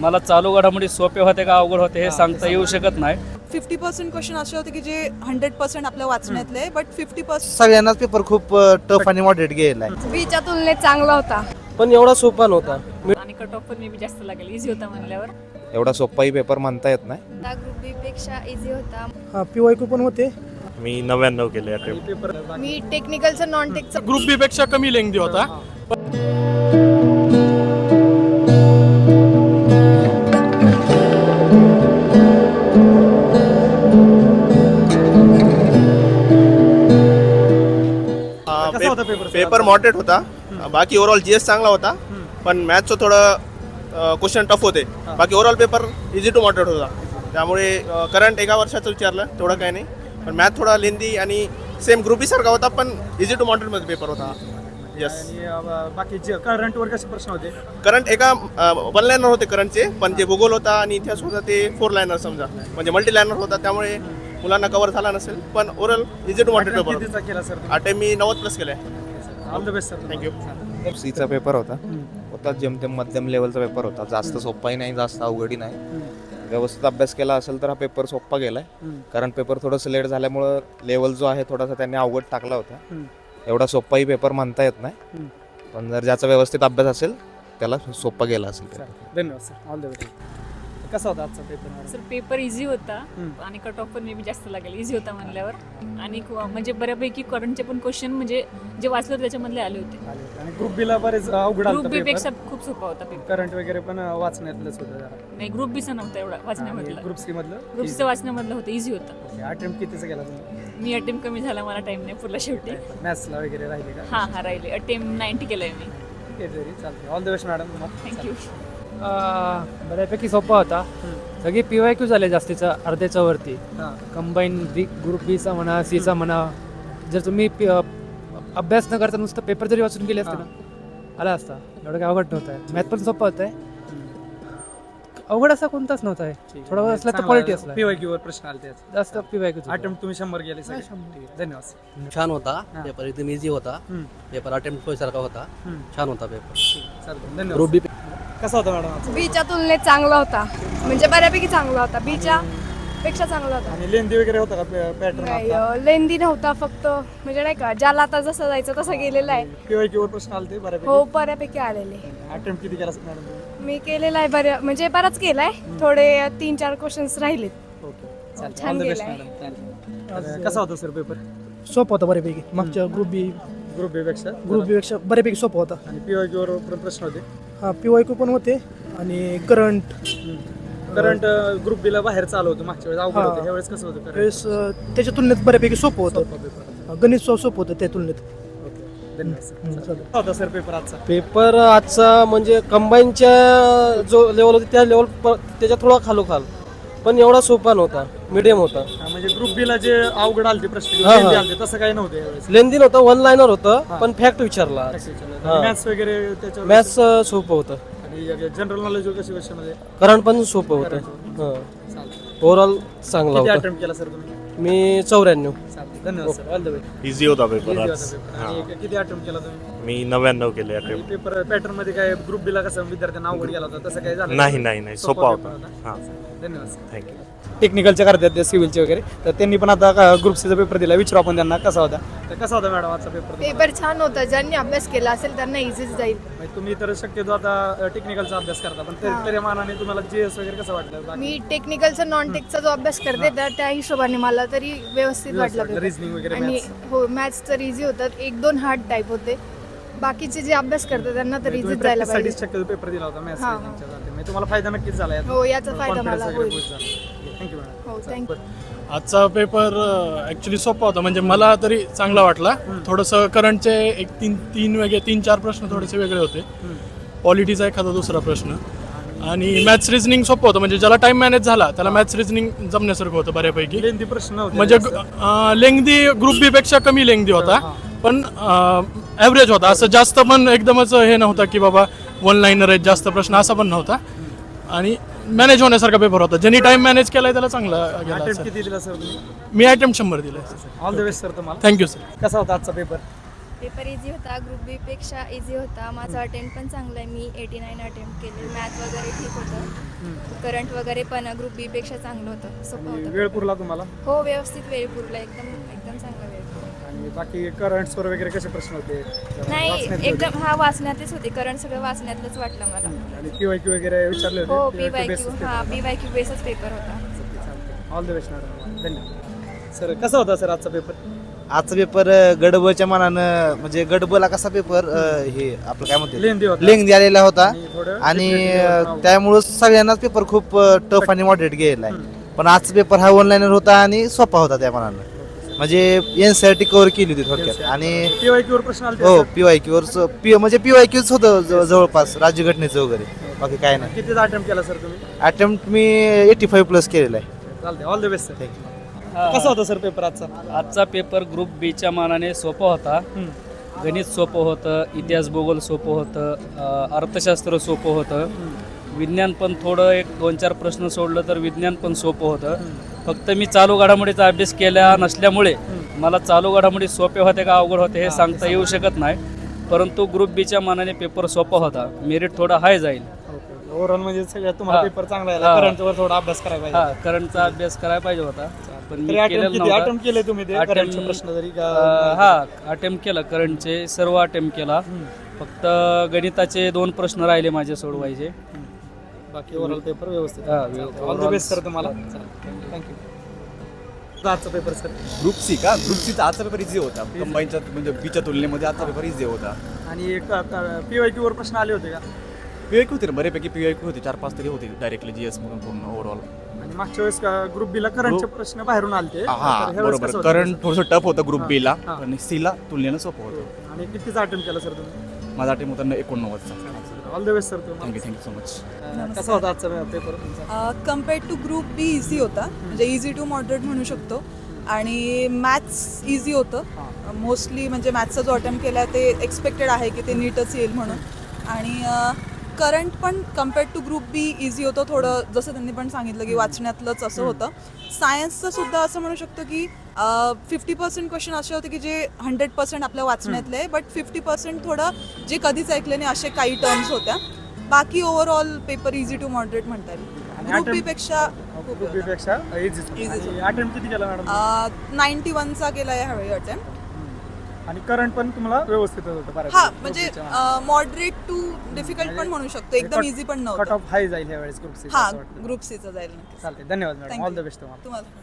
मला चालू घडामोडी सोपे होते का अवघड होते हे सांगता येऊ शकत नाही. फिफ्टी पर्सेंट क्वेश्चन असे होते की जे हंड्रेड पर्सेंट आपल्या वाचण्यातले बट फिफ्टी पर्सेंट सगळ्यांनाच पेपर खूप टफ आणि मॉडरेट गेलाय बीच्या तुलनेत चांगला होता. पण एवढा सोपा नव्हता. आणि कट ऑफ पण मे जास्त लागेल इझी होता म्हणल्यावर. एवढा सोपाही पेपर म्हणता येत नाही. ग्रुप बी पेक्षा इझी होता. हा पी वाय पण होते. मी नव्याण्णव केले मी टेक्निकलचं नॉन टेकचं ग्रुप बी पेक्षा कमी लेंगदी होता. पेपर मॉडरेट होता. बाकी ओव्हरऑल जीएस चांगला होता. पण मॅथचं थोडं क्वेश्चन टफ होते. बाकी overall paper easy to moderate होता. त्यामुळे करंट एका वर्षाचं विचारलं तेवढं काही नाही. पण मॅथ थोडा लेंदी आणि सेम ग्रुपी सारखा होता पण इझी टू मॉडरेटमध्ये पेपर होता. येस बाकी करंट वर कसे प्रश्न होते? करंट एका वन लायनर होते करंटचे पण जे भूगोल होता आणि इतिहास होता ते फोर लायनर समजा. म्हणजे मल्टी लायनर होता त्यामुळे मुलांना कव्हर झाला नसेल पण overall easy to moderate paper अटे मी नव्वद प्लस केले all the best sir thank you सीचा पेपर होता. होता जेमतेम मध्यम लेवलचा पेपर होता. जास्त सोपाही नाही जास्त अवघडी नाही. व्यवस्थित अभ्यास केला असेल तर हा पेपर सोपा गेलाय. कारण पेपर थोडंसं लेट झाल्यामुळं लेवल जो आहे थोडासा त्यांनी अवघड टाकला होता. एवढा सोपाही पेपर म्हणता येत नाही. पण जर ज्याचा व्यवस्थित अभ्यास असेल त्याला सोपा गेला असेल. धन्यवाद सर ऑल द बेस्ट कसा होता आजचा पेपर सर पेपर इझी होता हम्म. आणि कट ऑफ पण मे बी जास्त लागेल. इझी होता म्हणल्यावर. आणि कु- म्हणजे बऱ्यापैकी करंटचे पण क्वेश्चन म्हणजे जे वाचलं होतं त्याच्यामधले आले होते. आणि ग्रुप बी ला बरेच अवघड ग्रुप बी पेक्षा खूप सोपा होता पेपर करंट वगैरे पण वाचण्यातलंच होतं जरा. नाही ग्रुप बीचा नव्हता एवढा वाचण्यामधला ग्रुप सी मधलं? ग्रुपचं वाचण्यामधलं होतं इझी होतं. अटेम्प्ट कितीचा केला तुम्ही? मी अटेम्प्ट कमी झाला मला टाइम नाही पुढला शेवटी. मॅथ्सला वगैरे राहिले का? हां हां राहिले. अटेम्प्ट नाईन्टी केलंय मी. ठीक आहे तरी चालते ऑल द बेस्ट मॅडम तुम्हाला थँक्यू बऱ्यापैकी सोपा होता. सगळी पी वाय क्यू झाले जास्तीचा अर्ध्याच्या वरती. कंबाईन बी ग्रुप बीचा म्हणा सीचा म्हणा. जर तुम्ही पी- अ, अभ्यास न करता नुसतं पेपर जरी वाचून गेले असते ना आला असता. एवढं काय अवघड नव्हतं. मॅथ पण सोपं होतं आहे अवघड असा कोणताच नव्हता आहे. थोडा वेळ असला तर क्वालिटी असला. पीवाय वर प्रश्न आले जास्त पी वाय क्यू अटेम्प्ट तुम्ही शंभर गेले सगळे. ठीक आहे, धन्यवाद सर छान होता. हा. पेपर एकदम इझी होता. हम्म. पेपर अटेम्प्ट सारखा होता. हम्म. छान होता पेपर धन्यवाद ग्रुप बी कसा होता मॅडम आजचा? बीच्या तुलनेत चांगला होता. म्हणजे बऱ्यापैकी चांगला होता. बीच्या पेक्षा चांगला होता. आणि लेंदी वगैरे होता का? पॅटर्न नाही लेंदी नव्हता फक्त. म्हणजे नाही का ज्याला आता जसं जायचं तसं गेलेलं आहे. पीवाय वर प्रश्न आले ते हो बऱ्यापैकी बऱ्यापैकी आलेले. अटेम्प्ट किती केला मॅडम मी केलेला आहे बऱ्या म्हणजे बराच केलाय. थोडे तीन चार क्वेश्चन्स राहिलेत. ओके. छान गेलाय. कसा होता सर पेपर सोपं होता बऱ्यापैकी. मागच्या ग्रुप बी ग्रुप बी पेक्षा? ग्रुप बी पेक्षा बऱ्यापैकी सोपं होता. आणि पीवाय वर पण प्रश्न होते. हा पी वाय क्यू पण होते आणि करंट करंट ग्रुप बी ला बाहेर चालू होतं मागच्या वेळेस अवघड हा. होतं ह्यावेळेस कसं होतं current? वेळेस अ, त्याच्या तुलनेत बऱ्यापैकी सोपं सोपा होतं. पेपर गणित सो- सोपं होतं त्या तुलनेत. ओके धन्यवाद सर. हम्म, चालेल. कसा होता सर पेपर आजचा. पेपर आजचा म्हणजे कंबाईनच्या जो लेवल होती त्या लेवल त्याच्या थोडा खालोखाल. पण एवढा सोपा नव्हता मिडियम होता. म्हणजे ग्रुप बी ला जे अवघड आलते प्रश्न हा, हा. आलते तसं काही नव्हतं यावेळेस. लेंदी नव्हतं वन लाईनर होतं हा. पण फॅक्ट विचारला. हा. मॅथ्स वगैरे त्याच्यावर मॅथ्स सोपं होतं. आणि जनरल नॉलेज कशी करंट पण सोपं होतं. ओव्हरऑल चांगला किती होता. अटेम्प्ट केला सर तुम्ही? मी चौऱ्याण्णव. धन्यवाद sir. All the way easy होता पेपर आज. आणि किती अटेम्प्ट केला तुम्ही? मी नव्याण्णव केले अटेम्प्ट पेपर पॅटर्नमध्ये काय ग्रुप बीला कसं? विद्यार्थ्यांना अवघड गेला होता. तसं काय झालं नाही नाही. नाही सोपा होता. हां. धन्यवाद सर. थँक्यू टेक्निकलच्या करतात ते सिव्हिलचे वगैरे. तर त्यांनी पण आता ग्रुप सीचा पेपर दिला. विचारू आपण त्यांना कसा होता. तर कसा होता मॅडम आजचा पेपर पेपर छान होता. ज्यांनी अभ्यास केला असेल त्यांना इझीच जाईल. म्हणजे तुम्ही तर शक्यतो आता टेक्निकलचा अभ्यास करता पण तरी- तरी मानाने तुम्हाला जीएस वगैरे कसं वाटलं? बाकी मी टेक्निकलचा नॉन टेकचा जो अभ्यास करते तर त्या हिशोबाने मला तरी व्यवस्थित वाटलं paper. रिझनिंग वगैरे आणि maths. हो मॅथ्स तर इझी होतात. एक दोन हार्ड टाईप होते. बाकीचे जे अभ्यास करतात त्यांना तर तुम्ही इझीच जायला practice पाहिजे. शक्यतो पेपर दिला होता मॅथ्स हां, हां. म्हणजे तुम्हाला फायदा नक्कीच झाला यात. हो याचा फायदा मला होईल. थँक्यू मॅडम हो थँक्यू आजचा पेपर ॲक्च्युली सोपा होता. म्हणजे मला तरी चांगला वाटला. थोडंसं करंटचे एक तीन तीन वेगळे तीन चार प्रश्न थोडेसे वेगळे होते. पॉलिटीचा एखादा दुसरा प्रश्न. आणि मॅथ्स रिझनिंग सोपं होतं. म्हणजे ज्याला टाइम मॅनेज झाला त्याला मॅथ्स रिझनिंग जमण्यासारखं होतं बऱ्यापैकी. लेंदी प्रश्न होते. म्हणजे लेंगदी ग्रुप बी पेक्षा कमी लेंगदी होता. पण ॲव्हरेज होता. असं जास्त पण एकदमच हे नव्हतं की बाबा वन लाईनर आहेत जास्त प्रश्न असा पण नव्हता. आणि मॅनेज होण्यासारखा पेपर होता. ज्यांनी टाइम मॅनेज केलाय त्याला चांगला गेला अटेम्प्ट असेल. किती दिला सर तुम्ही? मी अटेम्प्ट शंभर दिले. ऑल द बेस्ट सर तुम्हाला. थँक्यू सर कसा होता आजचा पेपर पेपर इझी होता ग्रुप बी पेक्षा इझी होता. माझा अटेम्प्ट पण चांगला आहे. मी एटी नाईन अटेम्प्ट केले मॅथ वगैरे ठीक होतं. करंट वगैरे पण ग्रुप बी पेक्षा चांगलं होतं. सोपं होतं. वेळ पुरला तुम्हाला? हो व्यवस्थित वेळ पुरला. एकदम एकदम चांगला वेळ पुरला. आणि बाकी करंट्सवर वगैरे कसे प्रश्न होते? जरा नाही होते. एकदम हा वाचण्यातच होते. करंट सगळं वाचण्यातलंच वाटलं मला. आणि वाय क्यू वगैरे विचारले हो होते पी वाय क्यू. हा पी वाय क्यू बेसच पेपर होता. ऑल द बेस्ट मॅडम धन्यवाद. सर कसा होता सर आजचा पेपर आजचा पेपर गडबच्या मनानं म्हणजे गडबला कसा पेपर हे आपलं काय म्हणते लेंदी होता. लेंग आलेला होता. आणि थोडं आणि difficulty नाव- त्यामुळं सगळ्यांनाच पेपर खूप टफ आणि मॉडरेट गेलेला आहे. पण आजचा पेपर हा ऑनलाईनर होता आणि सोपा होता त्या मनानं. म्हणजे N C R T cover केली होती थोडक्यात. आणि पी वाय क्यू वर प्रश्न आले हो पी वाय क्यूवर पी म्हणजे पी वाय क्यूच होतं जवळ- जवळपास राज्यघटनेचं वगैरे. बाकी काय नाही. किती अटेम्प्ट केला सर तुम्ही? अटेम्प्ट मी एटी फाईव्ह प्लस केलेला आहे. चालते ऑल द बेस्ट सर कसा होता सर पेपर आजचा? आजचा पेपर ग्रुप बीच्या मानाने सोपा होता. गणित सोपं होतं इतिहास भूगोल सोपं होतं अ, अर्थशास्त्र सोपं होतं. विज्ञान पण थोडं एक दोन चार प्रश्न सोडलं तर विज्ञान पण सोपं होतं. फक्त मी चालू घडामोडीचा अभ्यास केला नसल्यामुळे मला चालू घडामोडी सोपे होते का अवघड होते हे सांगता येऊ शकत नाही. परंतु ग्रुप बीच्या मानाने पेपर सोपा होता. मेरिट थोडा हाय जाईल. ओव्हरऑल म्हणजे सगळ्यात तुम्हाला हा. पेपर चांगला हा. आला करंटवर थोडा अभ्यास करायला हा पाहिजे करंटचा अभ्यास करायला पाहिजे होता. पण मी केलेला किती? नव्हता. अटेम्प्ट केले तुम्ही ते? Attempt, करंटचे प्रश्न जरी का अ, हा अटेम्प्ट केला. करंटचे सर्व अटेम्प्ट केला. फक्त गणिताचे दोन प्रश्न राहिले माझे सोडवायचे. बाकी ओव्हरऑल पेपर व्यवस्थित हा, all the overall best sir तुम्हाला. थँक्यू आजचा पेपर सर ग्रुप सी का? ग्रुप सीचा आजचा पेपर इझी होता. कंबाईनच्या म्हणजे बीच्या तुलनेमध्ये आजचा पेपर इझी होता. आणि पी वाय क्यू वर प्रश्न आले होते का? पी होते ना बऱ्यापैकी पी होते. चार पाच तरी होते डायरेक्टली जी एस मधून पूर्ण ओव्हरऑल आणि मागच्या वेळेस ग्रुप बी ला करंटचे प्रश्न बाहेरून आलते. हा तर कसं बरोबर. होतं? करंट? थोडंसं टफ होतं ग्रुप हा, बी ला हा. पण सी ला तुलनेनं सोपं होतं. आणि कितीचा अटेम्प्ट केला सर तुम्ही? माझा टीम होता एकोणनव्वदचा. All the best sir thank you thank you so much कसा होता आजचा पेपर तुमचा? Compared to group B easy होता. म्हणजे इझी टू मॉडरेट म्हणू शकतो. आणि मॅथ्स इझी होतं. मोस्टली म्हणजे मॅथ्सचा जो अटेम्प्ट केला ते एक्सपेक्टेड आहे की ते नीटच येईल म्हणून. आणि करंट पण compared to group B easy होतं थोडं. जसं त्यांनी पण सांगितलं की वाचण्यातलंच असं होतं. सायन्सचं सुद्धा असं म्हणू शकतो की फिफ्टी पर्सेंट क्वेश्चन असे होते की जे हंड्रेड पर्सेंट आपल्या वाचण्यातले बट फिफ्टी पर्सेंट थोडं जे कधीच ऐकले नाही असे काही टर्म्स होत्या. बाकी overall paper easy to moderate म्हणता येईल. ग्रुप बी पेक्षा पेक्षा. अटेम्प्ट किती केला मॅडम नाईन्टी वनचा केला आहे ह्यावेळी अटेम्प्ट आणि करंट पण तुम्हाला व्यवस्थित होतं. हा म्हणजे. मॉडरेट टू डिफिकल्ट पण म्हणू शकतो. एकदम इझी पण कट नव्हतं ऑफ हाय जाईल ग्रुप सी हा ग्रुप सीचा जाईल चालते धन्यवाद मॅडम ऑल द. बेस्ट तुम्हाला.